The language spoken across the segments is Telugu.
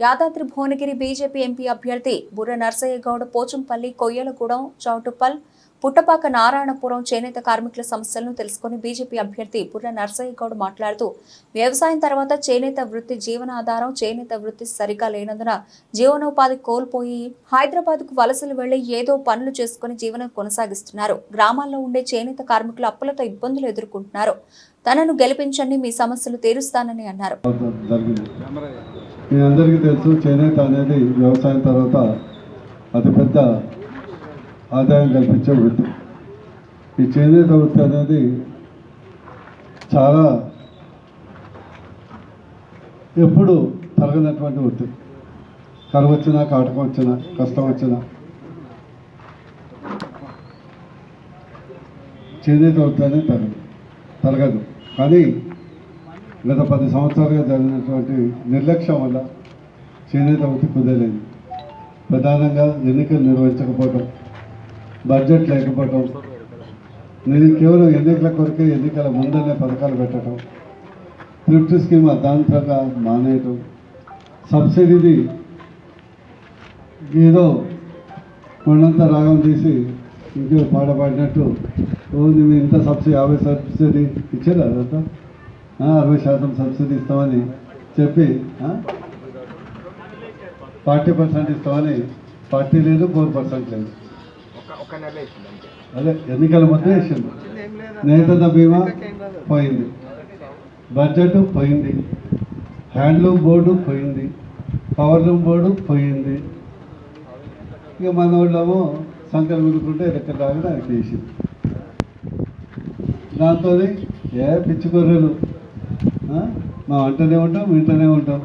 యాదాద్రి భువనగిరి బీజేపీ ఎంపీ అభ్యర్థి బుర్ర నర్సయ్యగౌడ్ పోచంపల్లి కొయ్యలగూడెం చౌటుపల్ పుట్టపాక నారాయణపురం చేనేత కార్మికుల సమస్యలను తెలుసుకుని బీజేపీ అభ్యర్థి బుర్ర నర్సయ్యగౌడ్ మాట్లాడుతూ వ్యవసాయం తర్వాత చేనేత వృత్తి జీవనాధారం చేనేత వృత్తి సరిగా లేనందున జీవనోపాధి కోల్పోయి హైదరాబాద్కు వలసలు వెళ్ళి ఏదో పనులు చేసుకుని జీవనం కొనసాగిస్తున్నారు. గ్రామాల్లో ఉండే చేనేత కార్మికులు అప్పులతో ఇబ్బందులు ఎదుర్కొంటున్నారు. తనను గెలిపించండి మీ సమస్యలు తీరుస్తానని అన్నారు. మీ అందరికీ తెలుసు చేనేత అనేది వ్యవసాయం తర్వాత అతిపెద్ద ఆదాయం కల్పించే వృత్తి. ఈ చేనేత వృత్తి అనేది చాలా ఎప్పుడు తరగనటువంటి వృత్తి. కరువు వచ్చినా కాటకం వచ్చినా కష్టం వచ్చినా. చేనేత వృత్తి అనేది తరగదు. తరగదు. కానీ గత పది సంవత్సరాలుగా జరిగినటువంటి నిర్లక్ష్యం వల్ల చేనేత వృత్తి కుదరలేదు ప్రధానంగా ఎన్నికలు నిర్వహించకపోవటం బడ్జెట్ లేకపోవటం నేను కేవలం ఎన్నికల కొరకే ఎన్నికల ముందనే పథకాలు పెట్టడం థ్రిఫ్ట్ స్కీమ్ అర్ధాంతరంగా మానేయటం సబ్సిడీని ఏదో కొండంత రాగం తీసి ఇంకో పాట పాడినట్టు ఓ నువ్వు ఇంత సబ్సిడీ యాభై సబ్సిడీ ఇచ్చారు అదంతా? అరవై శాతం సబ్సిడీ ఇస్తామని చెప్పి? ఫార్టీ పర్సెంట్ ఇస్తామని ఫార్టీ లేదు ఫోర్ పర్సెంట్ లేదు. అదే ఎన్నికల మధ్య వేసింది. నేతన్న బీమా పోయింది. బడ్జెట్ పోయింది. హ్యాండ్లూమ్ బోర్డు పోయింది. పవర్లూమ్ బోర్డు పోయింది. ఇక మన వాళ్ళేమో సంకలు వినుకుంటే ఎక్కడ రాగా ఆయనకి వేసింది. దాంతో ఏ పిచ్చి గొర్రెలు మనం మా అంటనే ఉంటాం వింటూనే ఉంటాం.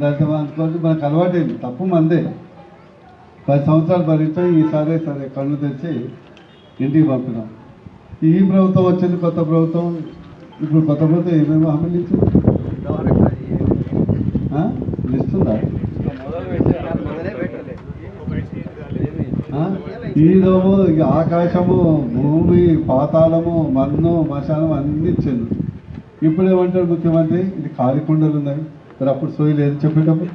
దాంతో అనుకోండి మనకు అలవాటైంది తప్పు మందే. పది సంవత్సరాలు భరించాం ఈసారి సరే కళ్ళు తెచ్చి ఇంటికి పంపినాం. ఈ ప్రభుత్వం వచ్చింది కొత్త ప్రభుత్వం. ఇప్పుడు కొత్త ప్రభుత్వం ఏమేమి హామీలు ఇచ్చింది? ఇస్తుందా? ఆ? ఆకాశము భూమి పాతాళము మన్ను మశానం అన్ని ఇచ్చింది. ఇప్పుడు ఏమంటారు ముఖ్యమంత్రి? ఇది ఖాళీ కుండలు ఉన్నాయి. మరి అప్పుడు సోయి లేదు చెప్పేటప్పుడు?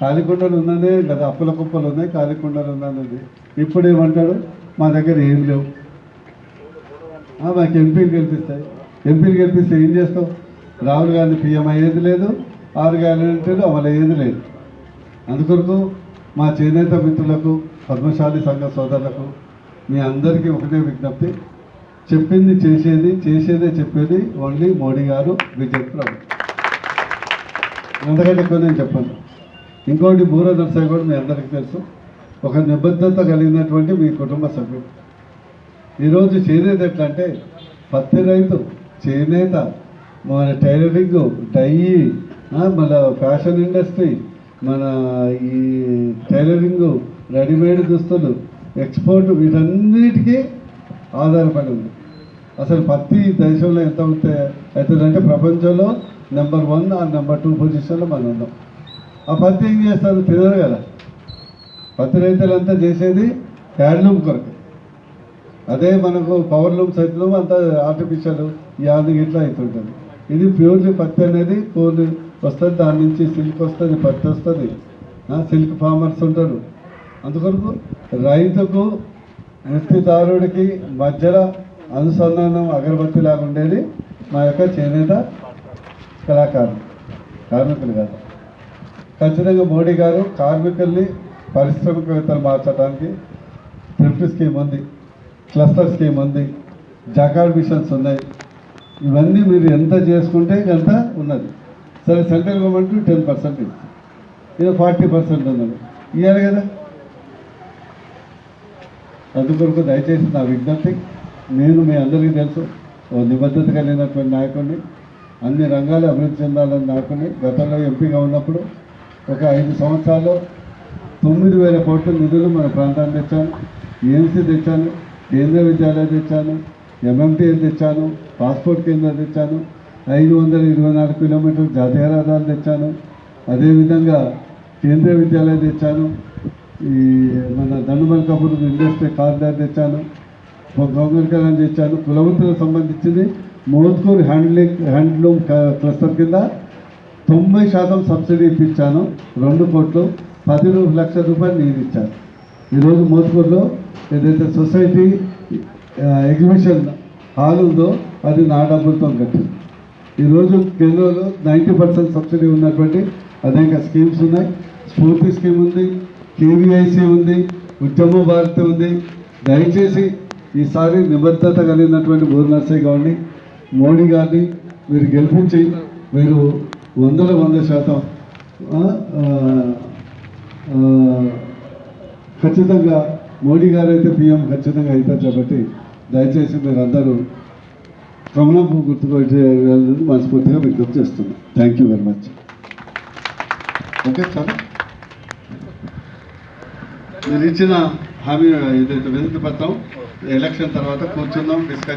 ఖాళీ కుండలు ఉన్నదే కదా అప్పుల కుప్పలు ఉన్నాయి ఖాళీ కుండలు ఉన్నది ఇప్పుడు ఏమంటాడు మా దగ్గర ఏం లేవు. మాకు ఎంపీలు గెలిపిస్తాయి. ఎంపీలు గెలిపిస్తే ఏం చేస్తావు? రాహుల్ గాంధీ పీఎం అయ్యేది లేదు ఆరు గ్యారెంటీలు అమలు అయ్యేది లేదు. అందుకొరకు మా చేనేత మిత్రులకు పద్మశాలి సంఘ సోదరులకు మీ అందరికీ ఒకటే విజ్ఞప్తి. చెప్పింది చేసేది చేసేదే చెప్పేది ఓన్లీ మోడీ గారు బీజేపీ ప్రభుత్వం. అంతకంటే ఎక్కువ నేను చెప్పాను. ఇంకోటి బూర నర్సయ్య కూడా మీ అందరికీ తెలుసు. ఒక నిబద్ధత కలిగినటువంటి మీ కుటుంబ సభ్యుడు. ఈరోజు చేనేత ఎట్లా అంటే పత్తి రైతు చేనేత మన టైలరింగ్ టై మన ఫ్యాషన్ ఇండస్ట్రీ మన ఈ టైలరింగ్ రెడీమేడ్ దుస్తులు ఎక్స్పోర్ట్ వీటన్నిటికీ ఆధారపడి ఉంది. అసలు పత్తి దేశంలో ఎంత అవుతే అవుతుందంటే ప్రపంచంలో నెంబర్ వన్ ఆ నెంబర్ టూ పొజిషన్లో మనం ఉన్నాం. ఆ పత్తి ఏం చేస్తారు తినరు కదా. పత్తి రైతులంతా చేసేది హ్యాండ్లూమ్ కొరకు. అదే మనకు పవర్ లూమ్స్ అయితే అంత ఆర్టిఫిషియల్ యాది ఇట్లా అవుతుంటుంది. ఇది ప్యూర్లీ పత్తి అనేది కోరి వస్తుంది దాని నుంచి సిల్క్ వస్తుంది పత్తి వస్తుంది. సిల్క్ ఫార్మర్స్ ఉంటారు. అందుకొరకు రైతుకు వృత్తిదారుడికి మధ్యలో అనుసంధానం అగరబత్తి లాగా ఉండేది మా యొక్క చేనేత కళాకారులు కార్మికులు కాదు. ఖచ్చితంగా మోడీ గారు కార్మికుల్ని పరిశ్రమకవేత్తలు మార్చడానికి థ్రిఫ్ట్ స్కీమ్ ఉంది క్లస్టర్ స్కీమ్ ఉంది జకాడ్ మిషన్స్ ఉన్నాయి. ఇవన్నీ మీరు ఎంత చేసుకుంటే ఎంత ఉన్నది. సరే సెంట్రల్ గవర్నమెంట్ టెన్ పర్సెంట్ ఇస్తుంది ఇది ఫార్టీ పర్సెంట్ ఉన్నది. ఇవ్వాలి కదా? అందుకొరకు దయచేసి నా విజ్ఞప్తి నేను మీ అందరికీ తెలుసు ఓ నిబద్ధత కలిగినటువంటి నాయకుడిని అన్ని రంగాలు అభివృద్ధి చెందాలని నాయకుడిని గతంలో ఎంపీగా ఉన్నప్పుడు ఒక ఐదు సంవత్సరాల్లో తొమ్మిది వేల కోట్ల నిధులు మన ప్రాంతానికి తెచ్చాను. ఏఎంసీ తెచ్చాను కేంద్రీయ విద్యాలయం తెచ్చాను ఎంఎంటీఎల్ తెచ్చాను పాస్పోర్ట్ కేంద్రం తెచ్చాను ఐదు వందల ఇరవై నాలుగు కిలోమీటర్ల జాతీయ రహదారులు తెచ్చాను అదేవిధంగా కేంద్రీయ విద్యాలయం తెచ్చాను ఈ మన దండుమల్కాపూర్ ఇండస్ట్రీ కారిడార్ తెచ్చాను. గౌరవకరణ తెచ్చాను కులవృత్తులకు సంబంధించింది మోత్కూర్ హ్యాండ్లింగ్ హ్యాండ్లూమ్ క్లస్టర్ కింద తొంభై శాతం సబ్సిడీ ఇప్పించాను. రెండు కోట్లు పది లక్షల రూపాయలు నేను ఇచ్చాను. ఈరోజు మోత్కూర్లో ఏదైతే సొసైటీ ఎగ్జిబిషన్ హాల్ ఉందో అది నా డబ్బులతో కట్టింది. ఈరోజు కేంద్రంలో నైంటీ పర్సెంట్ సబ్సిడీ ఉన్నటువంటి అనేక స్కీమ్స్ ఉన్నాయి. స్ఫూర్తి స్కీమ్ ఉంది. కేవీఐసి ఉంది ఉద్యమ భారతి ఉంది. దయచేసి ఈసారి నిబద్ధత కలిగినటువంటి బోర్ నర్సయ్య గారిని మోడీ గారిని మీరు గెలిపించి మీరు వందల వంద శాతం ఖచ్చితంగా మోడీ గారు అయితే పిఎం ఖచ్చితంగా అవుతారు కాబట్టి దయచేసి మీరందరూ అందరూ కమలం పువ్వు మనస్ఫూర్తిగా విజ్ఞప్తి చేస్తున్నాను thank you very much okay చాలా మీరు ఇచ్చిన హామీ ఏదైతే వినతి పత్రం ఎలక్షన్ తర్వాత కూర్చుందాం డిస్కస్